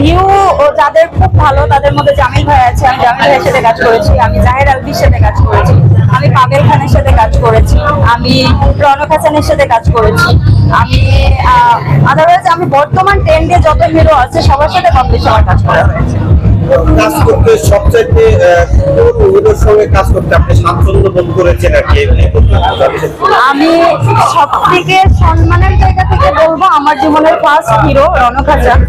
View যাদের খুব ভালো তাদের মধ্যে জামিল ভাই আছে আমি জামিল ভাইয়ের সাথে কাজ করেছি আমি জাহের আলবির সাথে কাজ করেছি আমি পাবেল খানের সাথে কাজ করেছি আমি রনক হাসানের সাথে কাজ করেছি আমি আদারওয়াইজ আমি বর্তমান ট্রেন্ডে যত হিরো আছে সবার সাথে কম বেশি আমার কাজ করা হয়েছে। কাজ করতে সবচাইতে হিরোর সঙ্গে কাজ করতে আপনি স্বাচ্ছন্দ্য বোধ করেছেন আর কি আমি সব থেকে সম্মানের জায়গা থেকে বলব আমার জীবনের ফার্স্ট হিরো রনক হাসান।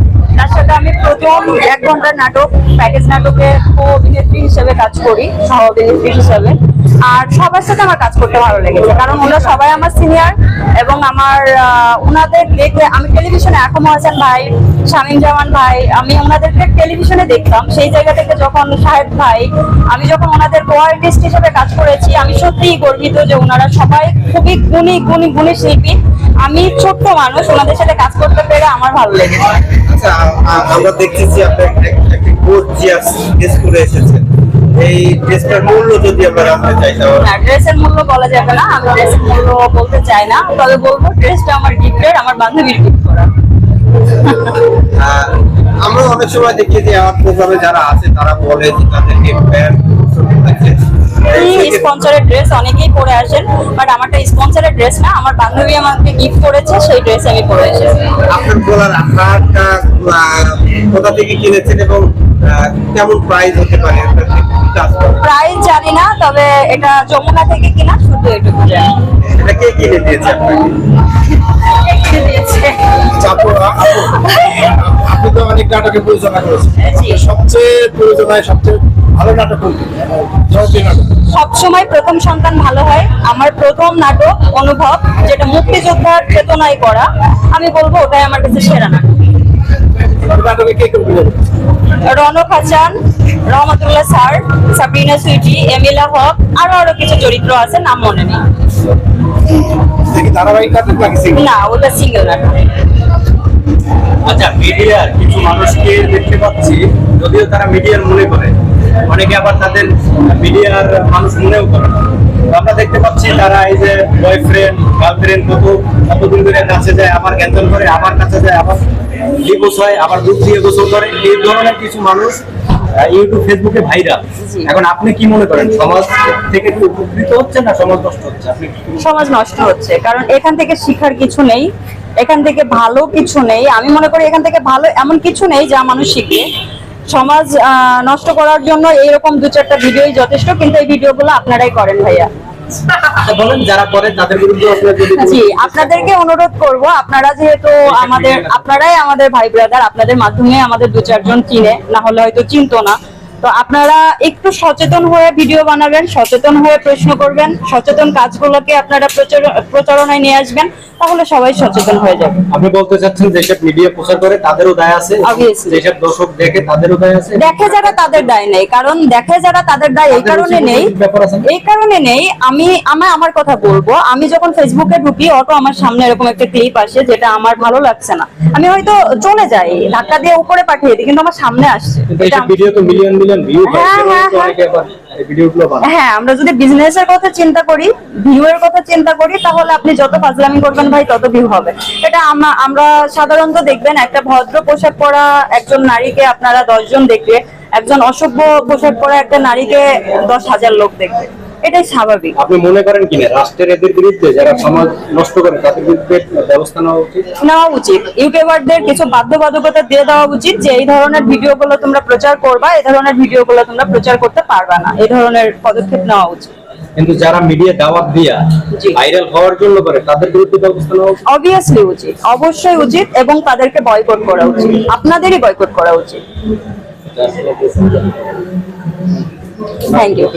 তার সাথে আমি প্রথম এক ঘণ্টার নাটক প্যাকেজ নাটকে অভিনেত্রী হিসেবে কাজ করি, সহ অভিনেত্রী হিসেবে। আর সবার সাথে আমার কাজ করতে ভালো লেগেছে, কারণ ওরা সবাই আমার সিনিয়র এবং আমার ওনাদের দেখে আমি টেলিভিশনে এখন হাসান ভাই, শামীম জামান ভাই, আমি ওনাদেরকে টেলিভিশনে দেখতাম। সেই জায়গা থেকে যখন সাহেব ভাই, আমি যখন ওনাদের কোয়ার্টিস্ট হিসেবে কাজ করেছি, আমি সত্যিই গর্বিত যে ওনারা সবাই খুবই গুণী গুণী গুণী শিল্পী। আমি ছোট্ট মানুষ, ওনাদের সাথে কাজ করতে পেরে আমার ভালো লেগেছে। আচ্ছা আমরা দেখতেছি আপনার এক- এক- একটি ড্রেস করে এসেছেন এই ড্রেসটার মূল্য যদি আমরা রাখতে চাই তাহলে। ড্রেসের মূল্য বলা যাবে না। আমি ড্রেসের মূল্য বলতে চাই না। তবে বলব ড্রেসটা আমার গিফটের আমার বান্ধবীর গিফট করা আমরা অনেক সময় দেখি যে আমার প্রোগ্রামে যারা আছে তারা বলে যে তাদেরকে ব্যান্ড স্পন্সরের ড্রেস অনেকেই পরে আসেন বাট আমারটা স্পন্সরের ড্রেস না আমার বান্ধবী আমাকে গিফট করেছে সেই ড্রেস আমি পরে এসেছি আপনার কোথা থেকে কিনেছেন এবং কেমন প্রাইস হতে পারে? জানি না তবে এটা যমুনা থেকে কিনা শুধু এটুকু জানি। এটা কে কিনে দিয়েছে আপনাকে? কিনে দিয়েছে? আপু, আপনি তো অনেক নাটকে পরিচালনা করেছেন। সবচেয়ে প্রয়োজনায় সবচেয়ে ভালো নাটক সবসময় প্রথম সন্তান ভালো হয়। আমার প্রথম নাটক অনুভব যেটা মুক্তিযোদ্ধার চেতনায় করা। আমি বলব ওটাই আমার কাছে সেরা নাটক? রনক হাসান রহমতুল্লাহ স্যার সাবরিনা সুইটি এমিলা হক আরও আরও কিছু চরিত্র আছে নাম মনে নেই। না ওটা সিঙ্গেল নাটক। আচ্ছা মিডিয়ার কিছু মানুষকে দেখতে পাচ্ছি যদিও তারা মিডিয়ার মনে করে। অনেকে আবার তাদের মিডিয়ার মানুষ মনেও করে না। আমরা দেখতে পাচ্ছি তারা এই যে বয়ফ্রেন্ড গার্লফ্রেন্ড কত কতদিন ধরে কাছে যায় আবার ক্যান্সেল করে আবার কাছে যায় আবার ডিভোর্স হয় আবার দুধ দিয়ে গোসল করে। এই ধরনের কিছু মানুষ ইউটিউব ফেসবুকে ভাইরাল এখন আপনি কি মনে করেন সমাজ থেকে কি উপকৃত হচ্ছে না সমাজ নষ্ট হচ্ছে? আপনি? সমাজ নষ্ট হচ্ছে কারণ এখান থেকে শিখার কিছু নেই এখান থেকে ভালো কিছু নেই। আমি মনে করি এখান থেকে ভালো এমন কিছু নেই যা মানুষ শিখবে। সমাজ নষ্ট করার জন্য এইরকম দু চারটা ভিডিওই যথেষ্ট কিন্তু এই ভিডিওগুলো আপনারাই করেন ভাইয়া। আচ্ছা, জি আপনাদেরকে অনুরোধ করব আপনারা যেহেতু আমাদের আপনারাই আমাদের ভাই ব্রাদার আপনাদের মাধ্যমে আমাদের দু চারজন চিনে না হলে হয়তো চিনতো না। তো আপনারা একটু সচেতন হয়ে ভিডিও বানাবেন সচেতন হয়ে প্রশ্ন করবেন সচেতন কাজগুলোকে আপনারা প্রচার- প্রচারণায় নিয়ে আসবেন। তাহলে সবাই সচেতন হয়ে যাবে। আপনি বলতে চাচ্ছেন যেসব মিডিয়া প্রচার করে তাদেরও দায় আছে. যেসব দর্শক দেখে তাদেরও দায় আছে? দেখে যারা তাদের দায় নেই কারণ দেখে যারা তাদের দায় এই কারণে নেই? এই কারণে নেই আমি আমি আমার কথা বলব আমি যখন ফেসবুকে ঢুকি অটো আমার সামনে এরকম একটা ক্লিপ আসে যেটা আমার ভালো লাগছে না। আমি হয়তো চলে যাই ধাক্কা দিয়ে উপরে পাঠিয়ে দিই কিন্তু আমার সামনে আসছে। ভিডিও তো মিলিয়ন মিলিয়ন ভিউ হ্যাঁ হ্যাঁ, হ্যাঁ, আমরা যদি বিজনেসের কথা চিন্তা করি ভিউ এর কথা চিন্তা করি তাহলে আপনি যত ফাজলামি করবেন ভাই তত ভিউ হবে। এটা আমরা সাধারণত দেখবেন একটা ভদ্র পোশাক পরা একজন নারীকে আপনারা দশজন দেখবে একজন অসভ্য পোশাক পরা একটা নারীকে দশ হাজার লোক দেখবে। এটাই স্বাভাবিক। আপনি মনে করেন কিনা রাষ্ট্রের এদের বিরুদ্ধে যারা সমাজ নষ্ট করে তাদের বিরুদ্ধে ব্যবস্থা নেওয়া উচিত? নেওয়া উচিত। ইউটিউবারদের কিছু বাধ্যবাধকতা দিয়ে দেওয়া উচিত যে এই ধরনের ভিডিওগুলো তোমরা প্রচার করবা এই ধরনের ভিডিওগুলো তোমরা প্রচার করতে পারবা না। এই ধরনের পদক্ষেপ নেওয়া উচিত। কিন্তু যারা মিডিয়া দাওয়াত দিয়া। ভাইরাল হওয়ার জন্য করে তাদের বিরুদ্ধে ব্যবস্থা নেওয়া উচিত? অবভিয়াসলি উচিত। অবশ্যই উচিত এবং তাদেরকে বয়কট করা উচিত। আপনাদেরই বয়কট করা উচিত। Thank you